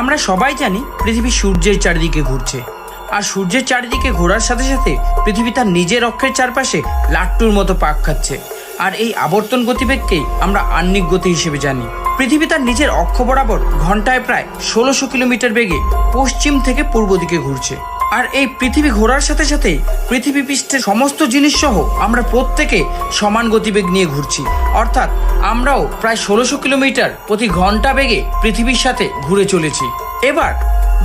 আমরা সবাই জানি পৃথিবী সূর্যের চারিদিকে ঘুরছে। আর সূর্যের চারিদিকে ঘোরার সাথে সাথে পৃথিবী তার নিজের অক্ষের চারপাশে লাট্টুর মতো পাক খাচ্ছে। আর এই আবর্তন গতিবেগকেই আমরা আহ্নিক গতি হিসেবে জানি। পৃথিবী তার নিজের অক্ষ বরাবর ঘন্টায় প্রায় ষোলোশো কিলোমিটার বেগে পশ্চিম থেকে পূর্ব দিকে ঘুরছে। আর এই পৃথিবী ঘোরার সাথে সাথে পৃথিবী পৃষ্ঠের সমস্ত জিনিস সহ আমরা প্রত্যেকে সমান গতিবেগ নিয়ে ঘুরছি। অর্থাৎ আমরাও প্রায় ষোলোশো কিলোমিটার প্রতি ঘণ্টা বেগে পৃথিবীর সাথে ঘুরে চলেছি। এবার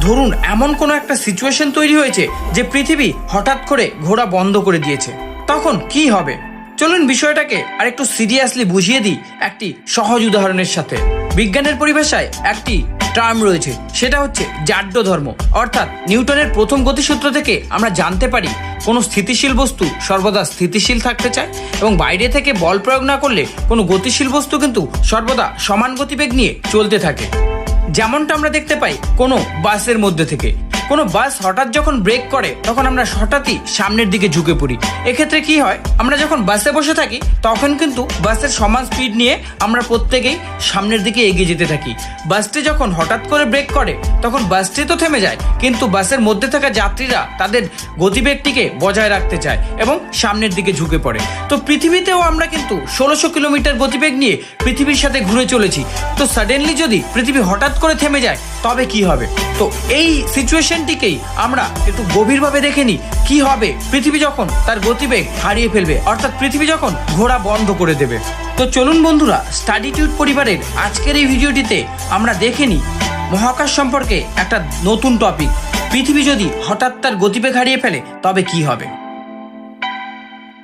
ধরুন এমন কোনো একটা সিচুয়েশন তৈরি হয়েছে যে পৃথিবী হঠাৎ করে ঘোরা বন্ধ করে দিয়েছে। তখন কি হবে? চলুন বিষয়টাকে আর একটু সিরিয়াসলি বুঝিয়ে দিই একটি সহজ উদাহরণের সাথে। বিজ্ঞানের পরিভাষায় একটি টার্ম রয়েছে। সেটা হচ্ছে জাড্য ধর্ম। অর্থাৎ নিউটনের প্রথম গতিসূত্র থেকে আমরা জানতে পারি কোনো স্থিতিশীল বস্তু সর্বদা স্থিতিশীল থাকতে চায় এবং বাইরে থেকে বল প্রয়োগ না করলে কোনো গতিশীল বস্তু কিন্তু সর্বদা সমান গতিবেগ নিয়ে চলতে থাকে। যেমনটা আমরা দেখতে পাই কোনো বাসের মধ্যে থেকে। কোনো বাস হঠাৎ যখন ব্রেক করে, তখন আমরা হঠাৎই সামনের দিকে ঝুঁকে পড়ি। এক্ষেত্রে কি হয়, আমরা যখন বাসে বসে থাকি, তখন কিন্তু বাসের সমান স্পিড নিয়ে আমরা প্রত্যেকেই সামনের দিকে এগিয়ে যেতে থাকি। বাসটি যখন হঠাৎ করে ব্রেক করে, তখন বাসটি তো থেমে যায়, কিন্তু বাসের মধ্যে থাকা যাত্রীরা তাদের গতিবেগটিকে বজায় রাখতে চায় এবং সামনের দিকে ঝুঁকে পড়ে। তো পৃথিবীতেও আমরা কিন্তু ষোলোশো কিলোমিটার গতিবেগ নিয়ে পৃথিবীর সাথে ঘুরে চলেছি। তো সাডেনলি যদি পৃথিবী হঠাৎ করে থেমে যায়, তবে কি হবে? তো এই সিচুয়েশনটিকেই আমরা একটু গভীরভাবে দেখে নিই। কি হবে? পৃথিবী যখন তার গতিবেগ হারিয়ে ফেলবে, অর্থাৎ পৃথিবী যখন ঘোরা বন্ধ করে দেবে। তো চলুন বন্ধুরা, স্টাডিটিউড পরিবারের আজকের এই ভিডিওটিতে আমরা দেখে নিই মহাকাশ সম্পর্কে একটা নতুন টপিক। পৃথিবী যদি হঠাৎ তার গতিবেগ হারিয়ে ফেলে, তবে কি হবে?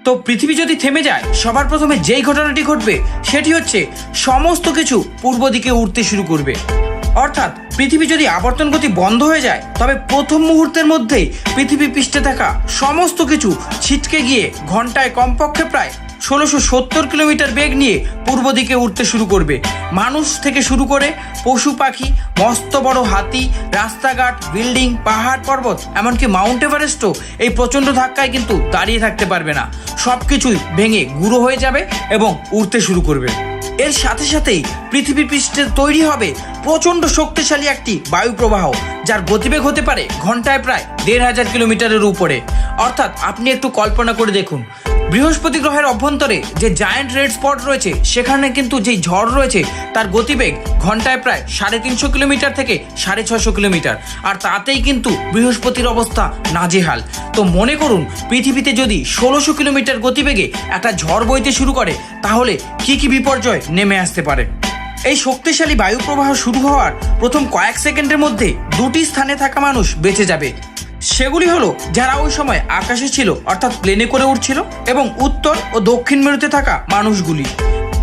তো পৃথিবী যদি থেমে যায়, সবার প্রথমে যেই ঘটনাটি ঘটবে, সেটি হচ্ছে সমস্ত কিছু পূর্ব দিকে উঠতে শুরু করবে। অর্থাৎ পৃথিবী যদি আবর্তন গতি বন্ধ হয়ে যায়, তবে প্রথম মুহূর্তের মধ্যেই পৃথিবী পৃষ্ঠে থাকা সমস্ত কিছু ছিটকে গিয়ে ঘন্টায় কমপক্ষে প্রায় ষোলোশো সত্তর কিলোমিটার বেগ নিয়ে পূর্ব দিকে উঠতে শুরু করবে। মানুষ থেকে শুরু করে পশু পাখি, মস্ত বড় হাতি, রাস্তাঘাট, বিল্ডিং, পাহাড়, পর্বত, এমনকি মাউন্ট এভারেস্টও এই প্রচণ্ড ধাক্কায় কিন্তু দাঁড়িয়ে থাকতে পারবে না। সব কিছুই ভেঙে গুঁড়ো হয়ে যাবে এবং উঠতে শুরু করবে। এর সাথে সাথেই পৃথিবী পৃষ্ঠে তৈরি হবে প্রচণ্ড শক্তিশালী একটি বায়ু প্রবাহ যার গতিবেগ হতে পারে ঘন্টায় প্রায় দেড় হাজার কিলোমিটারের উপরে। অর্থাৎ আপনি একটু কল্পনা করে দেখুন বৃহস্পতি গ্রহের অভ্যন্তরে যে জায়ান্ট রেড স্পট রয়েছে, সেখানে কিন্তু যেই ঝড় রয়েছে, তার গতিবেগ ঘন্টায় প্রায় সাড়ে তিনশো কিলোমিটার থেকে সাড়ে ছশো কিলোমিটার। আর তাতেই কিন্তু বৃহস্পতির অবস্থা নাজেহাল। তো মনে করুন, পৃথিবীতে যদি ষোলোশো কিলোমিটার গতিবেগে একটা ঝড় বইতে শুরু করে, তাহলে কি কি বিপর্যয় নেমে আসতে পারে? এই শক্তিশালী বায়ু প্রবাহ শুরু হওয়ার প্রথম কয়েক সেকেন্ডের মধ্যে দুটি স্থানে থাকা মানুষ বেঁচে যাবে। সেগুলি হলো, যারা ওই সময় আকাশে ছিল, অর্থাৎ প্লেনে করে উঠছিল, এবং উত্তর ও দক্ষিণ মেরুতে থাকা মানুষগুলি।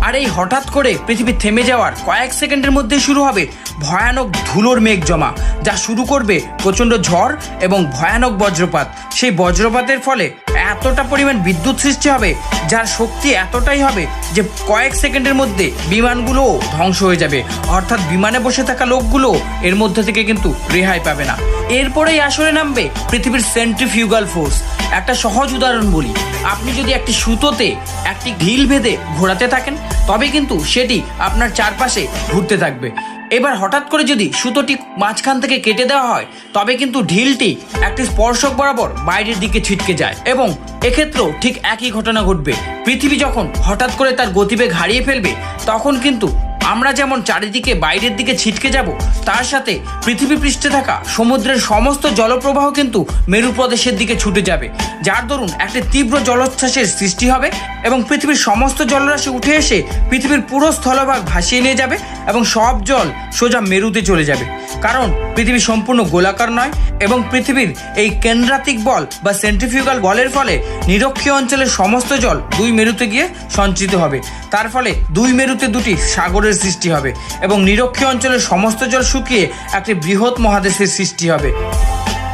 আর এই হঠাৎ করে পৃথিবী থেমে যাওয়ার কয়েক সেকেন্ডের মধ্যে শুরু হবে ভয়ানক ধুলোর মেঘ জমা, যা শুরু করবে প্রচণ্ড ঝড় এবং ভয়ানক বজ্রপাত। সেই বজ্রপাতের ফলে এতটা পরিমাণ বিদ্যুৎ সৃষ্টি হবে, যার শক্তি এতটাই হবে যে কয়েক সেকেন্ডের মধ্যে বিমানগুলোও ধ্বংস হয়ে যাবে। অর্থাৎ বিমানে বসে থাকা লোকগুলো এর মধ্যে থেকে কিন্তু রেহাই পাবে না। এরপরেই আসলে নামবে পৃথিবীর সেন্ট্রিফিউগাল ফোর্স। একটা সহজ উদাহরণ বলি, আপনি যদি একটি সুতোতে একটি ঢিল বেঁধে ঘোরাতে থাকেন তবে কিন্তু সেটি আপনার চারপাশে ঘুরতে থাকবে। এবার হঠাৎ করে যদি সুতোটি মাঝখান থেকে কেটে দেওয়া হয়, তবে কিন্তু ঢিলটি একটি স্পর্শক বরাবর বাইরের দিকে ছিটকে যায় এবং এক্ষেত্রেও ঠিক একই ঘটনা ঘটবে। পৃথিবী যখন হঠাৎ করে তার গতিবেগ হারিয়ে ফেলবে, তখন কিন্তু আমরা যেমন চারিদিকে বাইরের দিকে ছিটকে যাব, তার সাথে পৃথিবী পৃষ্ঠে থাকা সমুদ্রের সমস্ত জলপ্রবাহ কিন্তু মেরু প্রদেশের দিকে ছুটে যাবে। যার দরুন একটি তীব্র জলোচ্ছ্বাসের সৃষ্টি হবে এবং পৃথিবীর সমস্ত জলরাশি উঠে এসে পৃথিবীর পুরো স্থলভাগ ভাসিয়ে নিয়ে যাবে এবং সব জল সোজা মেরুতে চলে যাবে। কারণ পৃথিবী সম্পূর্ণ গোলাকার নয় এবং পৃথিবীর এই কেন্দ্রাতিক বল বা সেন্ট্রিফিউগাল বলের ফলে নিরক্ষীয় অঞ্চলের সমস্ত জল দুই মেরুতে গিয়ে সঞ্চিত হবে। তার ফলে দুই মেরুতে দুটি সাগরের সৃষ্টি হবে এবং নিরক্ষীয় অঞ্চলের সমস্ত জল শুকিয়ে একটি বৃহৎ মহাদেশের সৃষ্টি হবে।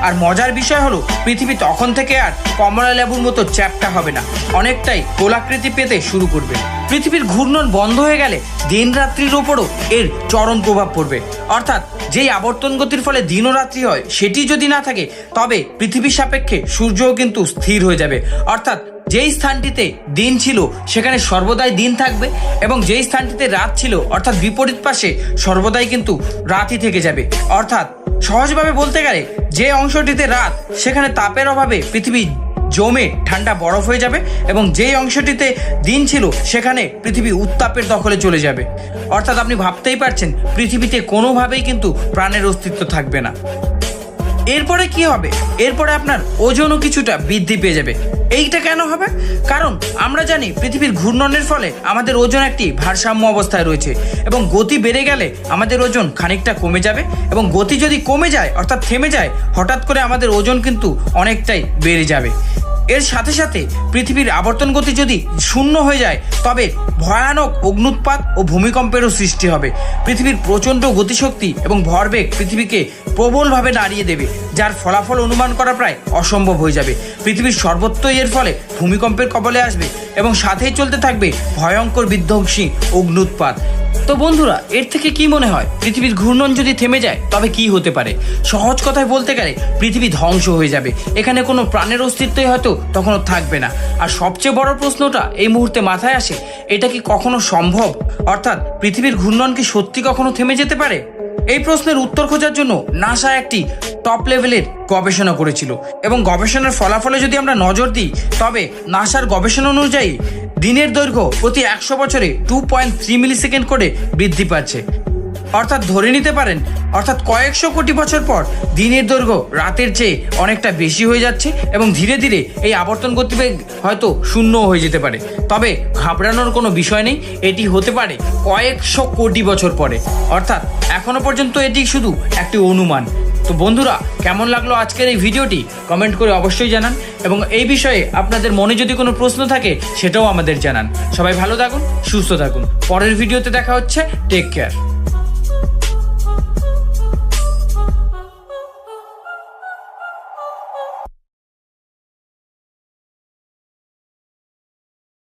আর মজার বিষয় হলো, পৃথিবী তখন থেকে আর কমলা লেবুর মতো চ্যাপটা হবে না। অনেকটাই গোলাকৃতি পেতে শুরু করবে। পৃথিবীর ঘূর্ণন বন্ধ হয়ে গেলে দিন রাত্রির ওপরও এর চরম প্রভাব পড়বে। অর্থাৎ যেই আবর্তন গতির ফলে দিন ও রাত্রি হয়, সেটি যদি না থাকে, তবে পৃথিবীর সাপেক্ষে সূর্যও কিন্তু স্থির হয়ে যাবে। অর্থাৎ যেই স্থানটিতে দিন ছিল, সেখানে সর্বদাই দিন থাকবে এবং যেই স্থানটিতে রাত ছিল, অর্থাৎ বিপরীত পাশে, সর্বদাই কিন্তু রাতই থেকে যাবে। অর্থাৎ সহজভাবে বলতে গেলে, যে অংশটিতে রাত, সেখানে তাপের অভাবে পৃথিবী জমে ঠান্ডা বরফ হয়ে যাবে এবং যেই অংশটিতে দিন ছিল সেখানে পৃথিবী উত্তাপের দখলে চলে যাবে। অর্থাৎ আপনি ভাবতেই পারছেন, পৃথিবীতে কোনোভাবেই কিন্তু প্রাণের অস্তিত্ব থাকবে না। এরপরে কি হবে? এরপরে আপনার ওজনও কিছুটা বৃদ্ধি পেয়ে যাবে। এইটা কেন হবে? কারণ আমরা জানি পৃথিবীর ঘূর্ণনের ফলে আমাদের ওজন একটি ভারসাম্য অবস্থায় রয়েছে এবং গতি বেড়ে গেলে আমাদের ওজন খানিকটা কমে যাবে এবং গতি যদি কমে যায়, অর্থাৎ থেমে যায়, হঠাৎ করে আমাদের ওজন কিন্তু অনেকটাই বেড়ে যাবে। এর সাথে সাথে পৃথিবীর আবর্তন গতি যদি শূন্য হয়ে যায়, তবে ভয়ানক অগ্নুৎপাত ও ভূমিকম্পেরও সৃষ্টি হবে। পৃথিবীর প্রচণ্ড গতিশক্তি এবং ভরবেগ পৃথিবীকে প্রবলভাবে দাঁড়িয়ে দেবে, যার ফলাফল অনুমান করা প্রায় অসম্ভব হয়ে যাবে। পৃথিবীর সর্বত্রই এর ফলে ভূমিকম্পের কবলে আসবে। এবং সাথেই চলতে থাকবে ভয়ঙ্কর বিধ্বংসী অগ্নুৎপাত। তো বন্ধুরা, এর থেকে কি মনে হয়? পৃথিবীর ঘূর্ণন যদি থেমে যায়, তবে কি হতে পারে? সহজ কথায় বলতে গেলে, পৃথিবী ধ্বংস হয়ে যাবে। এখানে কোনো প্রাণের অস্তিত্বই হয়তো তখনও থাকবে না। আর সবচেয়ে বড় প্রশ্নটা এই মুহূর্তে মাথায় আসে, এটা কি কখনো সম্ভব? অর্থাৎ পৃথিবীর ঘূর্ণন কি সত্যি কখনো থেমে যেতে পারে? এই প্রশ্নের উত্তর খোঁজার জন্য নাসা একটি টপ লেভেলের গবেষণা করেছিল। এবং গবেষণার ফলাফলে যদি আমরা নজর দিই, তবে নাসার গবেষণা অনুযায়ী দিনের দৈর্ঘ্য প্রতি একশো বছরে two point three millisecond করে বৃদ্ধি পাচ্ছে। অর্থাৎ ধরে নিতে পারেন, অর্থাৎ কয়েকশো কোটি বছর পর দিনের দৈর্ঘ্য রাতের চেয়ে অনেকটা বেশি হয়ে যাচ্ছে এবং ধীরে ধীরে এই আবর্তন গতিবেগ হয়তো শূন্য হয়ে যেতে পারে। তবে ঘাবড়ানোর কোনো বিষয় নেই, এটি হতে পারে কয়েকশো কোটি বছর পরে। অর্থাৎ এখনও পর্যন্ত এটি শুধু একটি অনুমান। তো বন্ধুরা, কেমন লাগল আজকের এই ভিডিওটি? কমেন্ট করে অবশ্যই জানান এবং এই বিষয়ে আপনাদের মনে যদি কোনো প্রশ্ন থাকে, সেটাও আমাদের জানান। সবাই ভালো থাকুন, সুস্থ থাকুন। পরের ভিডিওতে দেখা হচ্ছে। Take care